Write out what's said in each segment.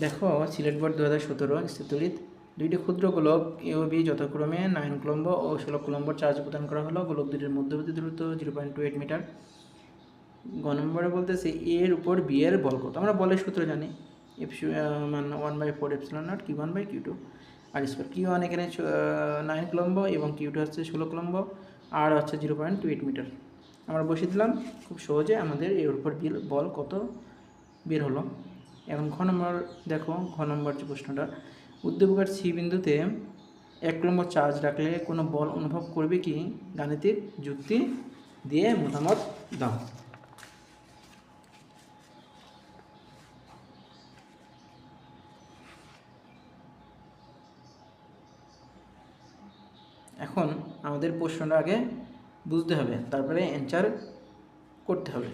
দেখো, সিলেট বোর্ড দু হাজার সতেরো, স্থিতলিত। দুইটি ক্ষুদ্র গোলক এ বি যথাক্রমে নাইন কুলম্ব ও ষোলো কুলম্ব চার্জ প্রদান করা হলো। গোলক দুটির মধ্যবর্তী দূরত্ব zero point two eight metre গ নম্বরে বলতেছে এর উপর বি এর বল কত? আমরা বলের সূত্র জানি। এফ মান one by four epsilon naught q one by q two r square q one এখানে নাইন কুলম্ব এবং কিউ টু হচ্ছে ষোলো কুলম্ব। আর হচ্ছে zero point two eight metre আমরা বসিয়ে দিলাম। খুব সহজে আমাদের এর উপর বিল বল কত বের হলো। এখন নম্বর, দেখো ঘ নম্বর যে প্রশ্নটা, উদ্দীপকের সি বিন্দুতে এক নম্বর চার্জ রাখলে কোনো বল অনুভব করবে কি? গাণিতিক যুক্তি দিয়ে মতামত দাও। এখন আমাদের প্রশ্নটা আগে বুঝতে হবে, তারপরে অ্যান্সার করতে হবে।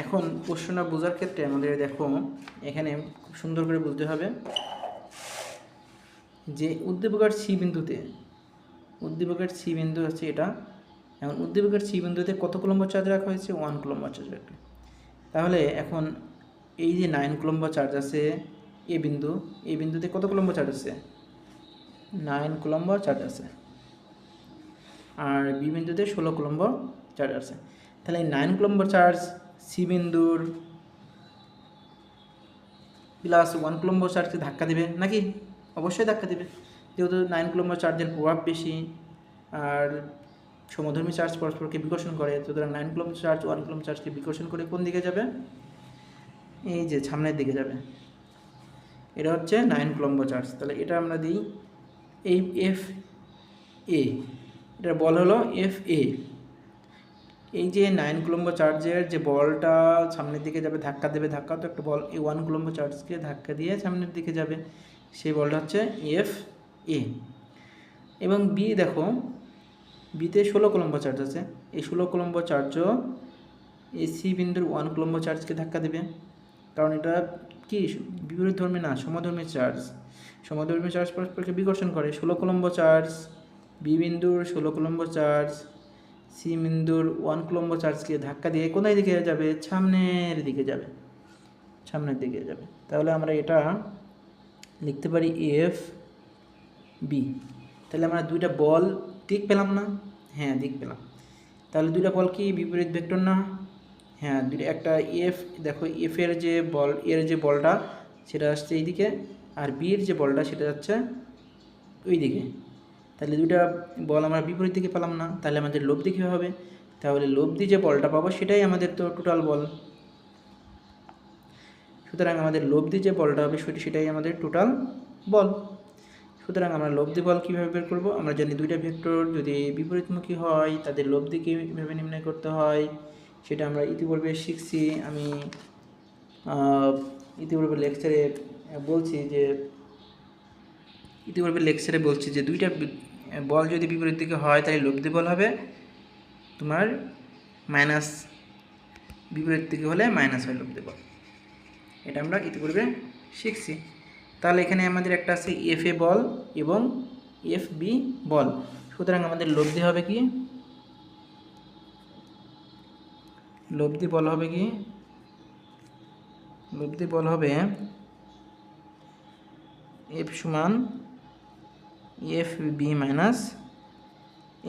এখন প্রশ্নটা বোঝার ক্ষেত্রে আমাদের দেখো, এখানে খুব সুন্দর করে বুঝতে হবে যে উদ্দীপকের সি বিন্দুতে, উদ্দীপকের সি বিন্দু হচ্ছে এটা। এখন উদ্দীপকের সি বিন্দুতে কত কুলম্ব চার্জ রাখা হয়েছে? ওয়ান কুলম্ব চার্জ রাখা তাহলে এখন এই যে নাইন কুলম্ব চার্জ আছে এ বিন্দু, এ বিন্দুতে কত কুলম্ব চার্জ আছে? নাইন কুলম্ব চার্জ আছে। আর বি বিন্দুতে ষোলো কুলম্ব চার্জ আছে। তাহলে এই নাইন কুলম্ব চার্জ সি বিন্দুর প্লাস ওয়ান কুলম্ব চার্জকে ধাক্কা দেবে, নাকি? অবশ্যই ধাক্কা দেবে। যেহেতু নাইন কুলম্ব চার্জের প্রভাব বেশি, আর সমধর্মী চার্জ পরস্পরকে বিকর্ষণ করে, সুতরাং nine coulomb charge one coulomb চার্জকে বিকর্ষণ করে কোন দিকে যাবে? এই যে সামনের দিকে যাবে। এটা হচ্ছে নাইন কুলম্ব চার্জ তাহলে এটা আমরা দিই এই এফ এ এটার বল হলো এফ এ এই যে নাইন কুলম্ব চার্জের যে বলটা সামনের দিকে যাবে, ধাক্কা দেবে, ধাক্কা, তো একটা বল এই ওয়ান কুলম্ব চার্জকে ধাক্কা দিয়ে সামনের দিকে যাবে। সেই বলটা হচ্ছে এফ এ এবং বি দেখো বিতে ষোলো কুলম্ব চার্জ আছে। এই ষোলো কুলম্ব চার্জও এই সি বিন্দুর ওয়ান কুলম্ব চার্জকে ধাক্কা দেবে। কারণ এটা কি? বিপরীত ধর্মী না, সমধর্মী চার্জ সমধর্মী চার্জ পরস্পরকে বিকর্ষণ করে। ষোলো কুলম্ব চার্জ বি বিন্দুর ষোলো কুলম্ব চার্জ সি বিন্দুর ওয়ান কুলম্ব চার্জকে ধাক্কা দিয়ে কোথায় দিকে যাবে? সামনের দিকে যাবে। সামনের দিকে যাবে। তাহলে আমরা এটা লিখতে পারি এফ বি। তাহলে আমরা দুইটা বল দিক পেলাম না? হ্যাঁ দিক পেলাম। তাহলে দুইটা বল কি? বিপরীত ভেক্টর না? হ্যাঁ দুইটা একটা এফ, দেখো এফ এর যে বল, এর যে বলটা সেটা আসছে এইদিকে আর বির যে বলটা সেটা যাচ্ছে ওই দিকে তাহলে দুইটা বল আমরা বিপরীত দিকে পেলাম না, তাহলে আমাদের লব্ধি কী হবে। তাহলে লব্ধি যে বলটা পাবো সেটাই আমাদের তো টোটাল বল। সুতরাং আমাদের লব্ধি যে বলটা হবে সেটি, সেটাই আমাদের টোটাল বল। সুতরাং আমরা লব্ধি বল কীভাবে বের করব? আমরা জানি দুইটা ভেক্টর যদি বিপরীতমুখী হয়, তাদের লব্ধি কীভাবে নির্ণয় করতে হয়, সেটা আমরা ইতিপূর্বে শিখছি। আমি ইতিপূর্বে লেকচারে বলছি যে, ইতিপূর্বে লেকচারে বলছি যে দুইটা বল যদি বিপরীত দিকে হয়, তাহলে লব্ধি বল হবে। তোমার মাইনাস বিপরীত দিকে হলে মাইনাস হয় লব্ধি বল। এটা আমরা ইতিপূর্বে শিখছি। তাহলে এখানে আমাদের একটা আছে এফ এ বল এবং এফ বি বল। সুতরাং আমাদের লব্ধি হবে কি? লব্ধি বল হবে কি? লব্ধি বল হবে এফ সমান F B minus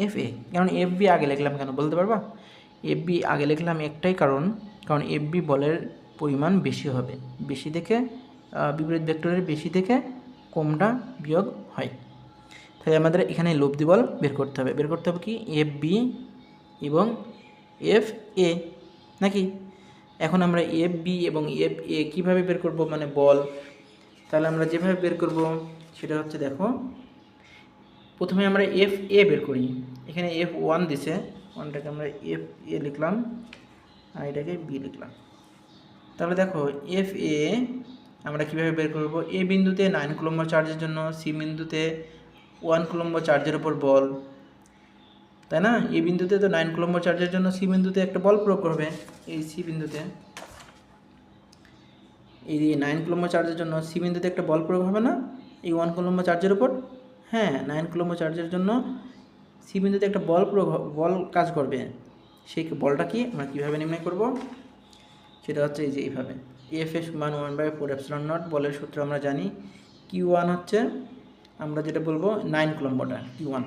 F A কারণ এফ বি আগে লিখলাম কেন? বলতে পারবা? এফ বি আগে লিখলাম একটাই কারণ কারণ এফ বি বলের পরিমাণ বেশি হবে। বেশি থেকে বিপরীত ভেক্টরের বেশি থেকে কমটা বিয়োগ হয়। তাই আমাদের এখানে লব্ধি বল বের করতে হবে। বের করতে হবে কি? এফ বি এবং এফ এ নাকি? এখন আমরা এফ বি এবং এফ এ কীভাবে বের করব? মানে বল। তাহলে আমরা যেভাবে বের করব, সেটা হচ্ছে দেখো প্রথমে আমরা এফ এ বের করি। এখানে এফ ওয়ান দিছে ওয়ানটাকে আমরা এফ এ লিখলাম, আর এটাকে বি লিখলাম। তাহলে দেখো এফ এ আমরা কীভাবে বের করব? এ বিন্দুতে নাইন কুলম্ব চার্জের জন্য সি বিন্দুতে ওয়ান কুলম্ব চার্জের উপর বল। তাই না? এই বিন্দুতে তো নাইন কুলম্ব চার্জের জন্য সি বিন্দুতে একটা বল প্রয়োগ করবে, এই সি বিন্দুতে। এই নাইন কুলম্ব চার্জের জন্য সি বিন্দুতে একটা বল প্রয়োগ হবে না, এই ওয়ান কুলম্ব চার্জের উপর। হ্যাঁ নাইন কুলম্ব চার্জের জন্য সি বিন্দুতে একটা বল বল কাজ করবে। সেই বলটা কি? আমরা কীভাবে নির্ণয় করব? সেটা হচ্ছে এই যে এইভাবে। এফ এস সমান one by four epsilon naught বলের সূত্র আমরা জানি। কিউ ওয়ান হচ্ছে, আমরা যেটা বলব নাইন কুলম্বটা কিউ ওয়ান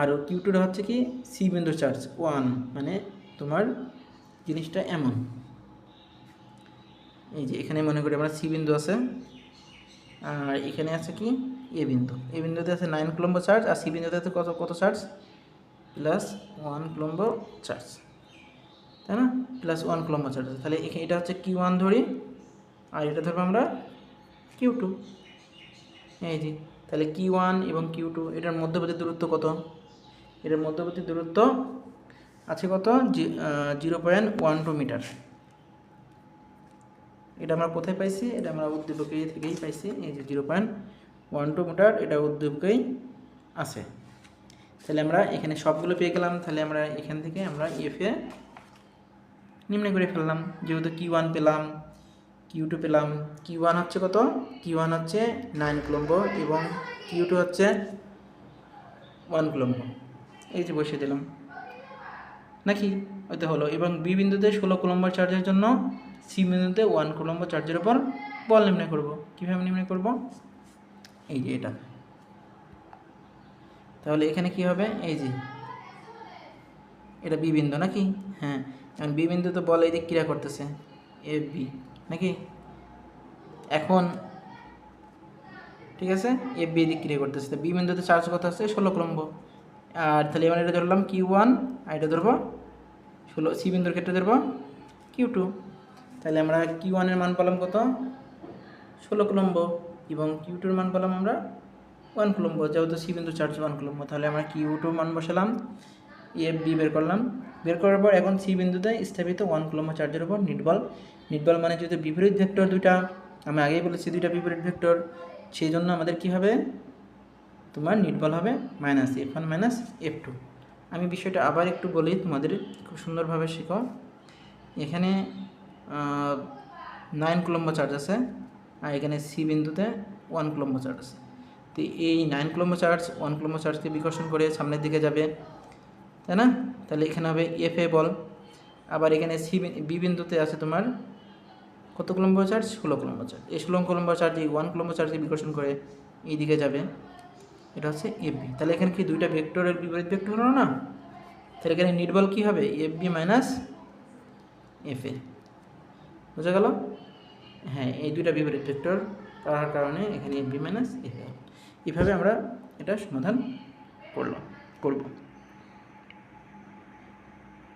আর কিউ টুটা হচ্ছে কি? সি বিন্দু চার্জ ওয়ান মানে তোমার জিনিসটা এমন। এই যে এখানে মনে করি আমরা সি বিন্দু আছে। আর এখানে আছে কি? এ বিন্দু। এ বিন্দুতে আছে নাইন কুলম্ব চার্জ আর সি বিন্দুতে আছে কত কত charge plus one coulomb charge তাই না? প্লাস ওয়ান কুলম্ব চার্জ তাহলে এটা হচ্ছে কিউ ওয়ান ধরি। আর এটা ধরবো আমরা কিউ টু এই যে, তাহলে কিউ ওয়ান এবং কিউ টু এটার মধ্যবর্তী দূরত্ব কত? এটার মধ্যবর্তী দূরত্ব আছে কত? Zero point one two metre এটা আমরা কোথায় পাইছি? এটা আমরা উদ্দীপকেই থেকেই পাইছি। এই যে zero point one two metre এটা উদ্দীপকেই আছে। তাহলে আমরা এখানে সবগুলো পেয়ে গেলাম, তাহলে আমরা এখান থেকে আমরা এফে নিম্নে করে ফেললাম। যেহেতু কি ওয়ান পেলাম কিউ টু পেলাম কিউ ওয়ান হচ্ছে কত? কিউ ওয়ান হচ্ছে নাইন কুলম্ব এবং কিউ টু হচ্ছে ওয়ান কুলম্ব। এই যে বসিয়ে দিলাম। নাকি? ওইতে হলো। এবং বি বিন্দুতে ষোলো কুলম্ব চার্জের জন্য সি বিন্দুতে ওয়ান কুলম্ব চার্জের উপর বল নির্ণয় করব। কীভাবে নির্ণয় করব? এই যে এটা। তাহলে এখানে কি হবে? এই যে। এটা বি বিন্দু নাকি? হ্যাঁ। এখন বি বিন্দু তো বল এই দিক ক্রিয়া করতেছে। F B. নাকি? এখন ঠিক আছে? এফ বি দিক ক্রিয়া করতেছে। তো বি বিন্দুতে চার্জ কত আছে? ষোলো কুলম্ব আর তাহলে এবার এটা ধরলাম কিউ ওয়ান। আর এটা ধরবো ষোলো। সি বিন্দুর ক্ষেত্রে ধরবো কিউ টু। তাহলে আমরা কিউ ওয়ানের মান পেলাম কত? ষোলো কুলম্ব এবং কিউ টুর মান পেলাম আমরা ওয়ান কুলম্ব। যেহেতু সি বিন্দু চার্জ ওয়ান কুলম্ব, তাহলে আমরা কিউ টু মান বসালাম। এফ বি বের করলাম। বের করার পর এখন সি বিন্দুতে স্থাপিত ওয়ান কুলম্ব চার্জের উপর নিটবল নিটবল মানে যেহেতু বিপরীত ভেক্টর দুইটা, আমি আগেই বলেছি দুইটা বিপরীত ভেক্টর সেই জন্য আমাদের কি হবে? তোমার নিটবল হবে minus F one minus F two আমি বিষয়টা আবার একটু বলি, তোমাদের খুব সুন্দরভাবে শেখো এখানে নাইন কুলম্ব চার্জ আছে। এখানে সি বিন্দুতে ওয়ান কুলম্ব চার্জ তো এই nine coulomb charge one coulomb চার্জকে বিকর্ষণ করে সামনের দিকে যাবে, তাই না? তাহলে এখানে হবে এফ এ বল। আবার এখানে সি বি বিন্দুতে আছে তোমার কত কুলম্ব চার্জ ষোলো কুলম্ব চার্জ এই ষোলো কুলম্ব চার্জ এই ওয়ান কুলম্ব চার্জকে বিকর্ষণ করে এই দিকে যাবে। এটা হচ্ছে এফ বি তাহলে এখানে কি দুইটা ভেক্টরের বিপরীত ভেক্টর হলো না? তাহলে এখানে নির্বল কী হবে? F B minus F A বুঝা গেল? হ্যাঁ এই দুটা বিপরীত ভেক্টর করার কারণে এখানে বি মাইনাস এভাবে আমরা এটা সমাধান করলাম, করব।